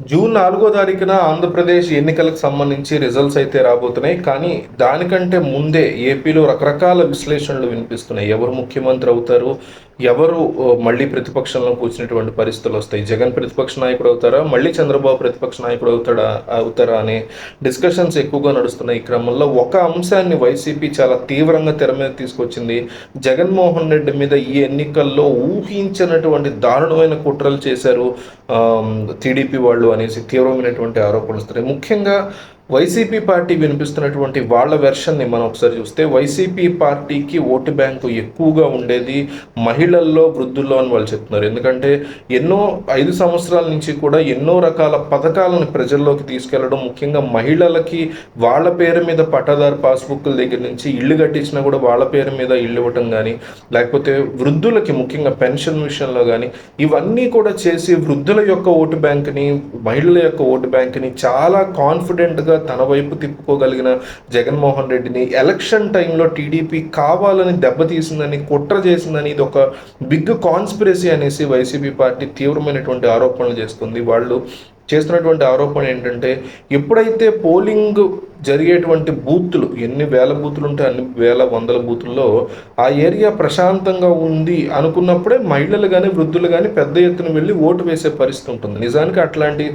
June నాలుగో తారీఖున ఆంధ్రప్రదేశ్ ఎన్నికలకు సంబంధించి రిజల్ట్స్ అయితే రాబోతున్నాయి. కానీ దానికంటే ముందే ఏపీలో రకరకాల విశ్లేషణలు వినిపిస్తున్నాయి. ఎవరు ముఖ్యమంత్రి అవుతారు? ఎవరు మళ్ళీ ప్రతిపక్షంలో కూర్చున్నటువంటి పరిస్థితులు వస్తాయి? జగన్ ప్రతిపక్ష నాయకుడు అవుతారా? మళ్ళీ చంద్రబాబు ప్రతిపక్ష నాయకుడు అవుతాడా అవుతారా అనే డిస్కషన్స్ ఎక్కువగా నడుస్తున్నాయి ఈ క్రమంలో. ఒక అంశాన్ని వైసీపీ చాలా తీవ్రంగా తెర మీద తీసుకొచ్చింది. జగన్మోహన్ రెడ్డి మీద ఈ ఎన్నికల్లో ఊహించినటువంటి దారుణమైన కుట్రలు చేశారు టీడీపీ వాళ్ళు. అనేసి తీవ్రమైనటువంటి ఆరోపణలు వస్తున్నాయి. ముఖ్యంగా వైసీపీ పార్టీ వినిపిస్తున్నటువంటి వాళ్ళ వెర్షన్ని మనం ఒకసారి చూస్తే వైసీపీ పార్టీకి ఓటు బ్యాంకు ఎక్కువగా ఉండేది మహిళల్లో వృద్ధుల్లో అని వాళ్ళు చెప్తున్నారు. ఎందుకంటే ఎన్నో ఐదు సంవత్సరాల నుంచి కూడా ఎన్నో రకాల పథకాలను ప్రజల్లోకి తీసుకెళ్ళడం ముఖ్యంగా మహిళలకి వాళ్ళ పేరు మీద పట్టాదారు పాస్బుక్ల దగ్గర నుంచి ఇల్లు కట్టించినా కూడా వాళ్ళ పేరు మీద ఇల్లు ఇవ్వటం కానీ లేకపోతే వృద్ధులకి ముఖ్యంగా పెన్షన్ విషయంలో కానీ ఇవన్నీ కూడా చేసి వృద్ధుల యొక్క ఓటు బ్యాంక్ని మహిళల యొక్క ఓటు బ్యాంక్ని చాలా కాన్ఫిడెంట్గా తన వైపు తిప్పుకోగలిగిన జగన్మోహన్ రెడ్డిని ఎలక్షన్ టైంలో టీడీపీ కావాలని దెబ్బతీసిందని కుట్ర చేసిందని ఇది ఒక బిగ్ కాన్స్పిరసీ అనేసి వైసీపీ పార్టీ తీవ్రమైనటువంటి ఆరోపణలు చేస్తుంది. వాళ్ళు చేస్తున్నటువంటి ఆరోపణ ఏంటంటే ఎప్పుడైతే పోలింగ్ జరిగేటువంటి బూతులు ఎన్ని వేల బూతులు ఉంటే అన్ని వేల వందల బూతుల్లో ఆ ఏరియా ప్రశాంతంగా ఉంది అనుకున్నప్పుడే మహిళలు కానీ వృద్ధులు కానీ పెద్ద ఎత్తున వెళ్ళి ఓటు వేసే పరిస్థితి ఉంటుంది. నిజానికి అట్లాంటి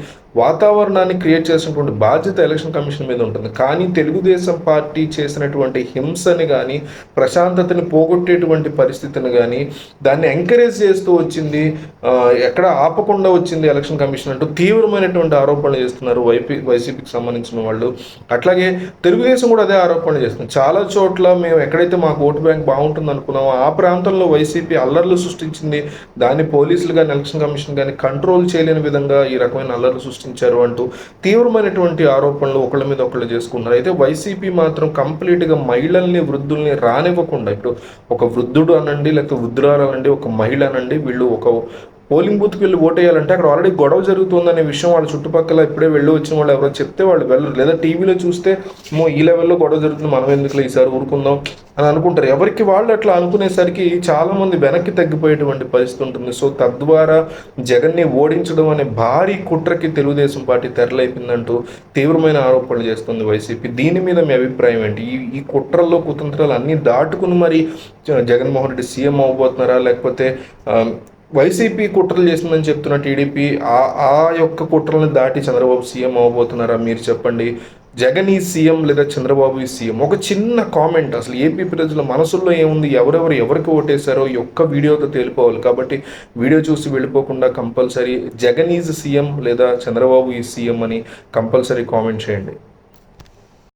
వాతావరణాన్ని క్రియేట్ చేసినటువంటి బాధ్యత ఎలక్షన్ కమిషన్ మీద ఉంటుంది. కానీ తెలుగుదేశం పార్టీ చేసినటువంటి హింసని కానీ ప్రశాంతతని పోగొట్టేటువంటి పరిస్థితిని కానీ దాన్ని ఎంకరేజ్ చేస్తూ వచ్చింది ఎక్కడ ఆపకుండా వచ్చింది ఎలక్షన్ కమిషన్ అంటూ తీవ్రమైనటువంటి ఆరోపణలు చేస్తున్నారు. వైపీ వైసీపీకి సంబంధించిన వాళ్ళు. అట్లా అలాగే తెలుగుదేశం కూడా అదే ఆరోపణలు చేస్తుంది. చాలా చోట్ల మేము ఎక్కడైతే మాకు ఓటు బ్యాంక్ బాగుంటుంది అనుకున్నామో ఆ ప్రాంతంలో వైసీపీ అల్లర్లు సృష్టించింది. దాన్ని పోలీసులు కానీ ఎలక్షన్ కమిషన్ కానీ కంట్రోల్ చేయలేని విధంగా ఈ రకమైన అల్లర్లు సృష్టించారు అంటూ తీవ్రమైనటువంటి ఆరోపణలు ఒకళ్ళ మీద ఒకళ్ళు చేసుకున్నారు అయితే వైసీపీ మాత్రం కంప్లీట్గా మహిళల్ని వృద్ధుల్ని రానివ్వకుండా ఇప్పుడు ఒక వృద్ధుడు అనండి లేకపోతే వృద్ధురాలు అనండి ఒక మహిళ అనండి వీళ్ళు ఒక పోలింగ్ బూత్కి వెళ్ళి ఓటేయాలంటే అక్కడ ఆల్రెడీ గొడవ జరుగుతుందనే విషయం వాళ్ళ చుట్టుపక్కల ఇప్పుడే వెళ్ళి వచ్చిన వాళ్ళు ఎవరో చెప్తే వాళ్ళు వెళ్ళరు. లేదా టీవీలో చూస్తే మో ఈ లెవెల్లో గొడవ జరుగుతుంది మనం ఎందుకు ఈసారి ఊరుకుందాం అని అనుకుంటారు. ఎవరికి వాళ్ళు అట్లా అనుకునేసరికి చాలామంది వెనక్కి తగ్గిపోయేటువంటి పరిస్థితి ఉంటుంది. సో తద్వారా జగన్ని ఓడించడం అనే భారీ కుట్రకి తెలుగుదేశం పార్టీ తెరలైపోయిందంటూ తీవ్రమైన ఆరోపణలు చేస్తుంది వైసీపీ. దీని మీద మీ అభిప్రాయం ఏంటి? ఈ ఈ కుట్రల్లో కుతంత్రాలు అన్నీ దాటుకుని మరి జగన్మోహన్ రెడ్డి సీఎం అవ్వబోతున్నారా? లేకపోతే వైసీపీ కుట్రలు చేసిందని చెప్తున్న టీడీపీ ఆ ఆ యొక్క కుట్రలను దాటి చంద్రబాబు సీఎం అవ్వబోతున్నారా మీరు చెప్పండి. జగన్ ఈ సీఎం లేదా చంద్రబాబు ఈ సీఎం? ఒక చిన్న కామెంట్ అసలు ఏపీ ప్రజల మనసుల్లో ఏముంది? ఎవరెవరు ఎవరికి ఓటేశారో యొక్క ఒక్క వీడియోతో తేలిపోవాలి. కాబట్టి వీడియో చూసి వెళ్ళిపోకుండా కంపల్సరీ జగన్ ఈజ్ సీఎం లేదా చంద్రబాబు ఈ సీఎం అని కంపల్సరీ కామెంట్ చేయండి.